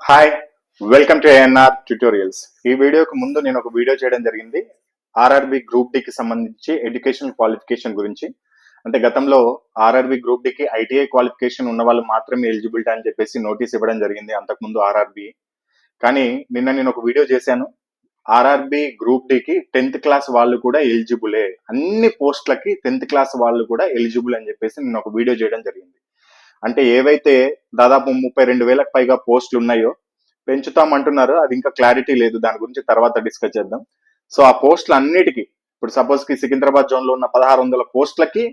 Hi welcome to ANR tutorials ఈ వీడియోకి ముందు నేను ఒక వీడియో చేయడం జరిగింది. ఆర్ఆర్బి గ్రూప్ డికి సంబంధించి ఎడ్యుకేషన్ క్వాలిఫికేషన్ గురించి. అంటే గతంలో ఆర్ఆర్బి గ్రూప్ డికి ఐటీఐ క్వాలిఫికేషన్ ఉన్న వాళ్ళు మాత్రమే ఎలిజిబిలిటీ అని చెప్పేసి నోటీస్ ఇవ్వడం జరిగింది అంతకుముందు ఆర్ఆర్బి కానీ నిన్న నేను ఒక వీడియో చేశాను. ఆర్ఆర్బి గ్రూప్ డికి టెన్త్ క్లాస్ వాళ్ళు కూడా ఎలిజిబులే అన్ని పోస్ట్లకి టెన్త్ క్లాస్ వాళ్ళు కూడా ఎలిజిబుల్ అని చెప్పేసి నేను ఒక వీడియో చేయడం జరిగింది. అంటే ఏవైతే దాదాపు ముప్పై రెండు వేలకు పైగా పోస్టులు ఉన్నాయో పెంచుతాం అంటున్నారు అది ఇంకా క్లారిటీ లేదు. దాని గురించి తర్వాత డిస్కస్ చేద్దాం. సో ఆ పోస్టులు అన్నిటికీ ఇప్పుడు సపోజ్కి సికింద్రాబాద్ జోన్లో ఉన్న పదహారు వందల పోస్టులకి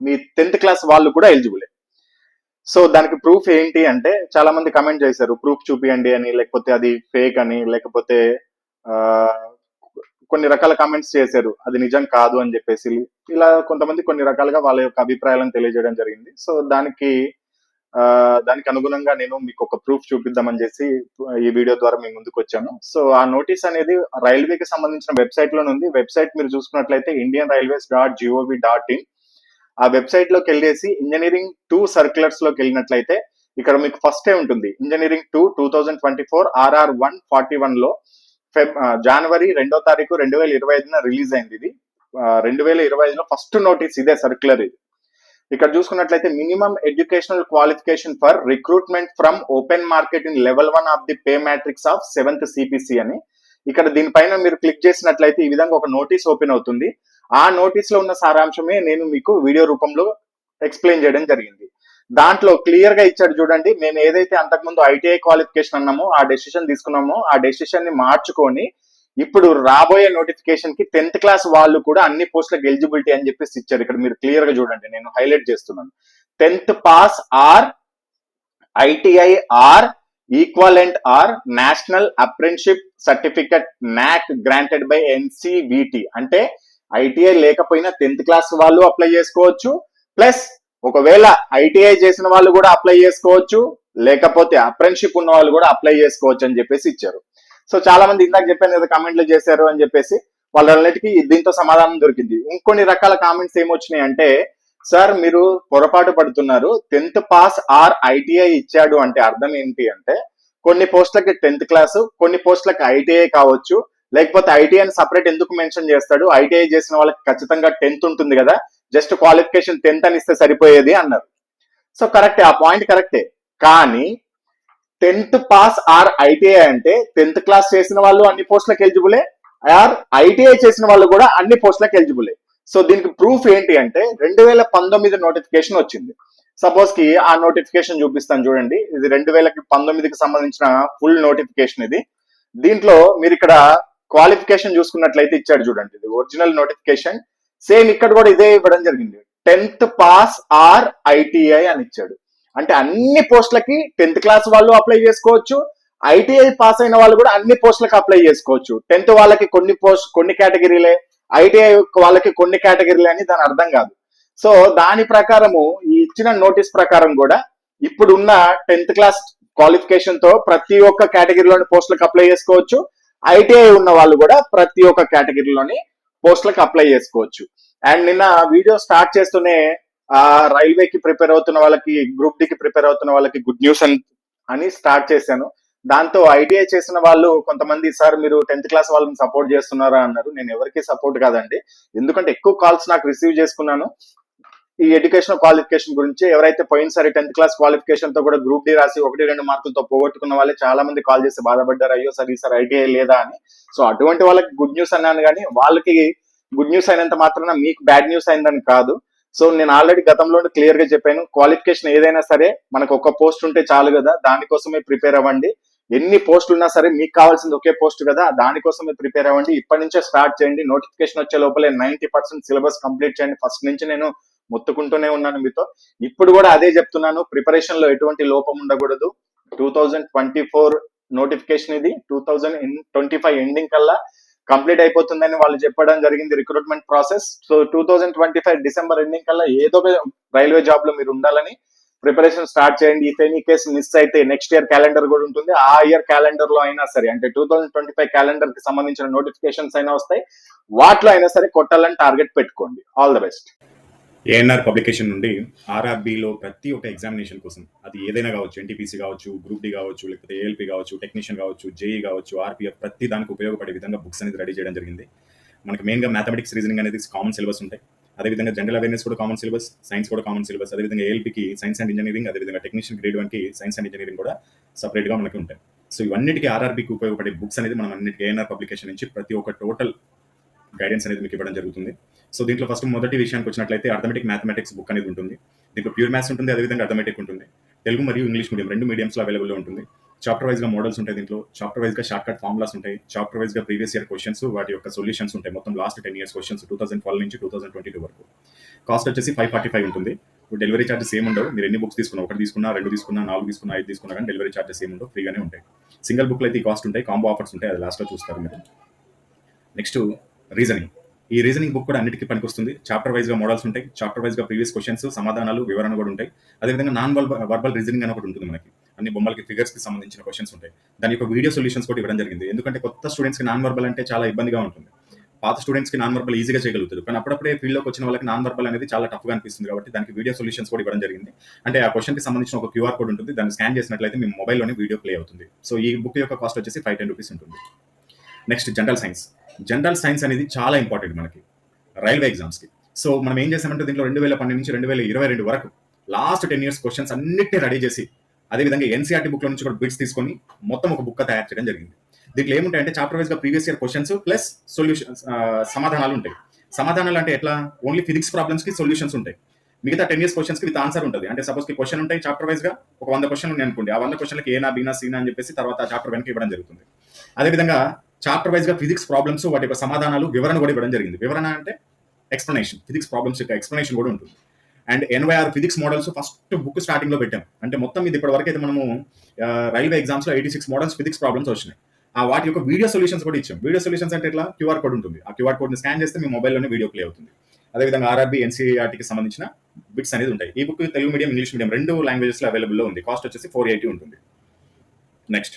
మీ టెన్త్ క్లాస్ వాళ్ళు కూడా ఎలిజిబులే. సో దానికి ప్రూఫ్ ఏంటి అంటే చాలా మంది కమెంట్ చేశారు ప్రూఫ్ చూపియండి అని లేకపోతే అది ఫేక్ అని లేకపోతే కొన్ని రకాల కామెంట్స్ చేశారు అది నిజం కాదు అని చెప్పేసి ఇలా కొంతమంది కొన్ని రకాలుగా వాళ్ళ యొక్క అభిప్రాయాలను తెలియజేయడం జరిగింది. సో దానికి దానికి అనుగుణంగా నేను మీకు ఒక ప్రూఫ్ చూపిద్దామని చేసి ఈ వీడియో ద్వారా మీ ముందుకు వచ్చాను. సో ఆ నోటీస్ అనేది రైల్వేకి సంబంధించిన వెబ్సైట్లో ఉంది. వెబ్సైట్ మీరు చూసుకున్నట్లయితే Indian railways dot GOV dot in ఆ వెబ్సైట్లోకి వెళ్ళేసి ఇంజనీరింగ్ టూ సర్క్యులర్స్లోకి వెళ్ళినట్లయితే ఇక్కడ మీకు ఫస్ట్ ఏ ఉంటుంది. Engineering two two thousand twenty four RR one forty వన్లో ఫెబ్ జనవరి రెండో తారీఖు రెండు వేల ఇరవై ఐదున రిలీజ్ అయింది ఇది. రెండు వేల ఇరవై ఐదులో ఫస్ట్ నోటీస్ ఇదే సర్క్యులర్ ఇది. ఇక్కడ చూసుకున్నట్లయితే minimum educational qualification for recruitment from open market in level one of the pay matrix of seventh CPC అని. ఇక్కడ దీనిపైన మీరు క్లిక్ చేసినట్లయితే ఈ విధంగా ఒక నోటీస్ ఓపెన్ అవుతుంది. ఆ నోటీస్లో ఉన్న సారాంశమే నేను మీకు వీడియో రూపంలో ఎక్స్ప్లెయిన్ చేయడం జరిగింది. దాంట్లో క్లియర్గా ఇచ్చాడు చూడండి మేము ఏదైతే అంతకుముందు ఐటీఐ క్వాలిఫికేషన్ అన్నామో ఆ డెసిషన్ తీసుకున్నామో ఆ డెసిషన్ని మార్చుకొని ఇప్పుడు రాబోయే నోటిఫికేషన్కి టెన్త్ క్లాస్ వాళ్ళు కూడా అన్ని పోస్టులకు ఎలిజిబిలిటీ అని చెప్పేసి ఇచ్చారు. ఇక్కడ మీరు క్లియర్గా చూడండి నేను హైలైట్ చేస్తున్నాను. Tenth pass or ITI or equivalent or national apprenticeship certificate NAC granted by NCVT అంటే ఐటీఐ లేకపోయినా టెన్త్ క్లాస్ వాళ్ళు అప్లై చేసుకోవచ్చు. ప్లస్ ఒకవేళ ఐటీఐ చేసిన వాళ్ళు కూడా అప్లై చేసుకోవచ్చు. లేకపోతే అప్రెంటిషిప్ ఉన్న వాళ్ళు కూడా అప్లై చేసుకోవచ్చు అని చెప్పేసి ఇచ్చారు. సో చాలా మంది ఇందాక చెప్పాను కదా కామెంట్లు చేశారు అని చెప్పేసి వాళ్ళన్నిటికీ దీంతో సమాధానం దొరికింది. ఇంకొన్ని రకాల కామెంట్స్ ఏమొచ్చినాయి అంటే సార్ మీరు పొరపాటు పడుతున్నారు. టెన్త్ పాస్ ఆర్ ఐటీఐ ఇచ్చాడు. అంటే అర్థం ఏంటి అంటే కొన్ని పోస్టులకి టెన్త్ క్లాస్ కొన్ని పోస్టులకి ఐటీఐ కావచ్చు. లేకపోతే ఐటీఐ సపరేట్ ఎందుకు మెన్షన్ చేస్తాడు? ఐటీఐ చేసిన వాళ్ళకి ఖచ్చితంగా టెన్త్ ఉంటుంది కదా. జస్ట్ క్వాలిఫికేషన్ టెన్త్ అని ఇస్తే సరిపోయేది అన్నారు. సో కరెక్టే ఆ పాయింట్ కరెక్టే. కానీ టెన్త్ పాస్ ఆర్ ఐటీఐ అంటే టెన్త్ క్లాస్ చేసిన వాళ్ళు అన్ని పోస్టులకు ఎలిజిబులే ఆర్ ఐటీఐ చేసిన వాళ్ళు కూడా అన్ని పోస్టులకు ఎలిజిబులే. సో దీనికి ప్రూఫ్ ఏంటి అంటే రెండు వేల పంతొమ్మిది నోటిఫికేషన్ వచ్చింది. సపోజ్కి ఆ నోటిఫికేషన్ చూపిస్తాను చూడండి. ఇది రెండు వేల పంతొమ్మిదికి సంబంధించిన ఫుల్ నోటిఫికేషన్ ఇది. దీంట్లో మీరు ఇక్కడ క్వాలిఫికేషన్ చూసుకున్నట్లయితే ఇచ్చాడు చూడండి. ఇది ఒరిజినల్ నోటిఫికేషన్. సేమ్ ఇక్కడ కూడా ఇదే ఇవ్వడం జరిగింది. టెన్త్ పాస్ ఆర్ ఐటీఐ అని ఇచ్చాడు. అంటే అన్ని పోస్టులకి టెన్త్ క్లాస్ వాళ్ళు అప్లై చేసుకోవచ్చు. ఐటీఐ పాస్ అయిన వాళ్ళు కూడా అన్ని పోస్టులకు అప్లై చేసుకోవచ్చు. టెన్త్ వాళ్ళకి కొన్ని పోస్ట్ కొన్ని కేటగిరీలే ఐటీఐ వాళ్ళకి కొన్ని కేటగిరీలే అని దాని అర్థం కాదు. సో దాని ప్రకారము ఈ ఇచ్చిన నోటీస్ ప్రకారం కూడా ఇప్పుడున్న టెన్త్ క్లాస్ క్వాలిఫికేషన్తో ప్రతి ఒక్క కేటగిరీలోని పోస్టులకు అప్లై చేసుకోవచ్చు. ఐటీఐ ఉన్న వాళ్ళు కూడా ప్రతి ఒక్క కేటగిరీలోని పోస్టులకు అప్లై చేసుకోవచ్చు. అండ్ నిన్న వీడియో స్టార్ట్ చేస్తూనే ఆ రైల్వేకి ప్రిపేర్ అవుతున్న వాళ్ళకి గ్రూప్ డికి ప్రిపేర్ అవుతున్న వాళ్ళకి గుడ్ న్యూస్ అని అని స్టార్ట్ చేశాను. దాంతో ఐటీఐ చేసిన వాళ్ళు కొంతమంది సార్ మీరు టెన్త్ క్లాస్ వాళ్ళని సపోర్ట్ చేస్తున్నారా? అన్నారు. నేను ఎవరికి సపోర్ట్ కాదండి. ఎందుకంటే ఎక్కువ కాల్స్ నాకు రిసీవ్ చేసుకున్నాను. ఈ ఎడ్యుకేషన్ క్వాలిఫికేషన్ గురించి ఎవరైతే పోయినసారి టెన్త్ క్లాస్ క్వాలిఫికేషన్తో కూడా గ్రూప్ డి రాసి ఒకటి రెండు మార్కులతో పోగొట్టుకున్న వాళ్ళే చాలా మంది కాల్ చేసి బాధపడ్డారు. అయ్యో సార్ ఈసారి ఐటీఐ లేదా? అని. సో అటువంటి వాళ్ళకి గుడ్ న్యూస్ అన్నాను కానీ వాళ్ళకి గుడ్ న్యూస్ అయినంత మాత్రాన మీకు బ్యాడ్ న్యూస్ అయిందని కాదు. సో నేను ఆల్రెడీ గతంలో క్లియర్గా చెప్పాను క్వాలిఫికేషన్ ఏదైనా సరే మనకు ఒక పోస్ట్ ఉంటే చాలు కదా దానికోసమే ప్రిపేర్ అవ్వండి. ఎన్ని పోస్టులు ఉన్నా సరే మీకు కావాల్సింది ఒకే పోస్ట్ కదా దానికోసమే ప్రిపేర్ అవ్వండి. ఇప్పటి నుంచే స్టార్ట్ చేయండి. నోటిఫికేషన్ వచ్చే లోపలే నైన్టీ పర్సెంట్ సిలబస్ కంప్లీట్ చేయండి. ఫస్ట్ నుంచి నేను మొత్తుకుంటూనే ఉన్నాను మీతో. ఇప్పుడు కూడా అదే చెప్తున్నాను ప్రిపరేషన్లో ఎటువంటి లోపం ఉండకూడదు. Two thousand twenty four notification ఇది. Two thousand twenty five ending కల్లా కంప్లీట్ అయిపోతుందని వాళ్ళు చెప్పడం జరిగింది recruitment process so two thousand twenty five December ending కల్లా ఏదో రైల్వే జాబ్లో మీరు ఉండాలని ప్రిపరేషన్ స్టార్ట్ చేయండి. ఇఫ్ ఎనీ కేసు మిస్ అయితే నెక్స్ట్ ఇయర్ క్యాలెండర్ కూడా ఉంటుంది. ఆ ఇయర్ క్యాలెండర్లో అయినా సరే అంటే టూ థౌసండ్ ట్వంటీ ఫైవ్ క్యాలెండర్కి సంబంధించిన నోటిఫికేషన్స్ అయినా వస్తాయి. వాటిలో అయినా సరే కొట్టాలని టార్గెట్ పెట్టుకోండి. All the best ANR publication నుండి ఆర్ఆర్బిలో ప్రతి ఒక్క ఎగ్జామినేషన్ కోసం అది ఏదైనా కావచ్చు ఎన్టీపీసీ కావచ్చు గ్రూప్ డి కావచ్చు లేకపోతే ఏఎల్పి కావచ్చు టెక్నీషియన్ కావచ్చు జేఈ కావచ్చు ఆర్పిఎఫ్ ప్రతి దానికి ఉపయోగపడే విధంగా బుక్స్ అనేది రెడీ చేయడం జరిగింది. మనకి మెయిన్గా మ్యాథమెటిక్స్ రీజనింగ్ అనేది కామన్ సిలబస్ ఉంటాయి. అదేవిధంగా జనరల్ అవేర్నెస్ కూడా కామన్ సిలబస్ సైన్స్ కూడా కామన్ సిలబస్ అదేవిధంగా ఏఎల్పికి సైన్స్ అండ్ ఇంజనీరింగ్ అదేవిధంగా టెక్నీషియన్ గ్రేడ్ వన్కి సైన్స్ అండ్ ఇంజనీరింగ్ కూడా సపరేట్గా మనకి ఉంటాయి. సో ఇవన్నిటికీ ఆర్ఆర్బికి ఉపయోగపడే బుక్స్ అనేది మనం అన్నిటికీ ఏఎన్ఆర్ పబ్లికేషన్ నుంచి ప్రతి ఒక్క టోటల్ గైడెన్స్ అనేది మీకు ఇవ్వడం జరుగుతుంది. సో దీంట్లో ఫస్ట్ మొదటి విషయానికి వచ్చినట్లయితే అర్థమెటిక్ మ్యాథమెటిక్స్ బుక్ అనేది ఉంటుంది. దీంట్లో ప్యూర్ మ్యాథ్స్ ఉంటుంది అదేవిధంగా అర్థమెటిక్ ఉంటుంది. తెలుగు మరియు ఇంగ్లీష్ మీడియం రెండు మీడియంస్లో అవైలబుల్లో ఉంటుంది. చాప్టర్ వైజ్గా మోడల్స్ ఉంటాయి దీంట్లో. చాప్టర్ వైజ్గా షార్ట్ కట్ ఫార్ములాస్ ఉంటాయి. చాప్టర్ వైజ్గా ప్రీవియస్ ఇయర్ క్వశ్చన్స్ వాటి యొక్క సొల్యూషన్స్ ఉంటాయి. మొత్తం last ten years questions two thousand twelve నుంచి టూ థౌసండ్ ట్వంటీ టూ వరకు. కాస్ట్ వచ్చేసి ఫైవ్ ఫార్టీ ఫైవ్ ఉంటుంది. డెలివరీ చార్జెస్ ఏమి ఉండవు. మీరు ఎన్ని బుక్స్ తీసుకున్నా ఒకటి తీసుకున్నా రెండు తీసుకున్నా నాలుగు తీసుకున్నా ఐదు తీసుకున్నా కానీ డెలివరీ చార్జెస్ ఏమి ఉండవు. ఫ్రీగానే ఉంటాయి. సింగిల్ బుక్లు అయితే కాస్ట్ ఉంటాయి. కాంబో ఆఫర్స్ ఉంటాయి. అది లాస్ట్లో చూస్తారు మీరు. Next reasoning. ఈ రీజనింగ్ బుక్ కూడా అన్నిటికీ పనికొస్తుంది. చాప్టర్ వైజ్గా మోడల్స్ ఉంటాయి. చాప్టర్ వైజ్గా ప్రీవియస్ క్వశ్చన్స్ సమాధానాలు వివరణ కూడా ఉంటాయి. అదేవిధంగా నాన్ వర్బల్ రీజనింగ్ అని ఒకటి ఉంటుంది మనకి. అన్ని బొమ్మలకి ఫిగర్స్కి సంబంధించిన క్వశ్చన్స్ ఉంటాయి. దాని యొక్క వీడియో సొల్యూషన్స్ కూడా ఇవ్వడం జరిగింది. ఎందుకంటే కొత్త స్టూడెంట్స్కి నాన్ వర్బల్ అంటే చాలా ఇబ్బందిగా ఉంటుంది. పాత స్టూడెంట్స్కి నాన్ వర్బల్ ఈజీగా చేయగలుగుతారు. కానీ అప్పుడప్పుడే ఫీల్డ్లోకి వచ్చిన వాళ్ళకి నాన్ వర్బల్ అనేది చాలా టఫ్గా అనిపిస్తుంది కాబట్టి దానికి వీడియో సొల్యూషన్స్ కూడా ఇవ్వడం జరిగింది. అంటే ఆ క్వశ్చన్కి సంబంధించిన ఒక క్యూఆర్ కోడ్ ఉంటుంది. దాన్ని స్కాన్ చేసినట్లయితే మీ మొబైల్లోనే వీడియో ప్లే అవుతుంది. సో ఈ బుక్ యొక్క కాస్ట్ వచ్చేసి ఫైవ్ టెన్ రూపీస్ ఉంటుంది. Next general science general science అనేది చాలా ఇంపార్టెంట్ మనకి రైల్వే ఎగ్జామ్స్కి. సో మనం ఏం చేసామంటే దీంట్లో రెండు వేల పన్నెండు నుంచి రెండు వేల ఇరవై రెండు వరకు లాస్ట్ టెన్ ఇయర్స్ క్వశ్చన్స్ అన్నిటిని రెడీ చేసి అదేవిధంగా ఎన్సీఆర్టీ బుక్లో నుంచి కూడా బిట్స్ తీసుకొని మొత్తం ఒక బుక్ తయారు చేయడం జరిగింది. దీంట్లో ఏముంటాయంటే చాప్టర్ వైజ్గా previous year questions plus solutions సమాధానాలు ఉంటాయి. సమాధానాలు అంటే ఎట్లా? ఓన్లీ ఫిజిక్స్ ప్రాబ్లమ్స్కి సొల్యూషన్స్ ఉంటాయి. మిగతా టెన్ ఇయర్స్ క్వశ్చన్స్కి విత్ ఆన్సర్ ఉంటుంది. అంటే సపోజ్ క్వశ్చన్ ఉంటాయి చాప్టర్ వైజ్గా ఒక వంద క్వశ్చన్ ఉన్నాయి అనుకోండి ఆ వంద క్వశ్చన్లకి ఏనా బీనా సీనా అని చెప్పేసి తర్వాత చాప్టర్ వెనక్కి ఇవ్వడం జరుగుతుంది. అదేవిధంగా చాప్టర్ వైజ్గా ఫిజిక్స్ ప్రాబ్లమ్స్ వాటి యొక్క సమాధానాలు వివరణ కూడా ఇవ్వడం జరిగింది. వివరణ అంటే ఎక్స్ప్లెనేషన్ ఫిజిక్స్ ప్రాబ్లమ్స్ యొక్క ఎక్స్ప్లెనేషన్ కూడా ఉంటుంది. And NYR physics models first book స్టార్టింగ్లో పెట్టాం. అంటే మొత్తం ఇది ఇప్పటి వరకు అయితే మనము రైల్వే ఎగ్జామ్స్లో eighty six models physics problems వచ్చినాయి. ఆ వాటి యొక్క వీడియో సొల్యూషన్స్ కూడా ఇచ్చాం. వీడియో సొల్యూషన్స్ అంటే ఎట్లా? క్యూఆర్ కోడ్ ఉంటుంది. ఆ క్యూఆర్ కోడ్ని స్కాన్ చేస్తే మీ మొబైల్లోనే వీడియో ప్లే అవుతుంది. అదేవిధంగా ఆర్ఆర్బీ ఎన్సీఆర్టీకి సంబంధించిన బిట్స్ అనేది ఉంటాయి. ఈ book Telugu medium English medium రెండు లాంగ్వేజెస్లో అవైలబుల్లో ఉంది. కాస్ట్ వచ్చేసి ఫోర్ ఎయిటీ ఉంటుంది. Next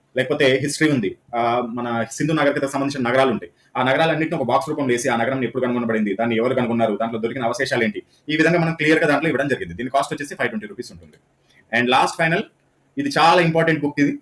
లేకపోతే హిస్టరీ ఉంది. ఆ, మన సింధు నాగరికతకు సంబంధించిన నగరాలు ఉంటాయి. ఆ నగరాలన్నింటిని ఒక బాక్స్ రూపంలో వేసి ఆ నగరం ఎప్పుడు కనుగొనబడింది దాన్ని ఎవరు కనుగొన్నారు దాంట్లో దొరికిన అవశేషాలు ఏంటి? ఈ విధంగా మనం క్లియర్గా దాంట్లో ఇవ్వడం జరిగింది. దీని కాస్ట్ వచ్చేసి ఫైవ్ ట్వంటీ రూపీస్ ఉంటుంది. అండ్ లాస్ట్ ఫైనల్ ఇది చాలా ఇంపార్టెంట్ బుక్ ఇది.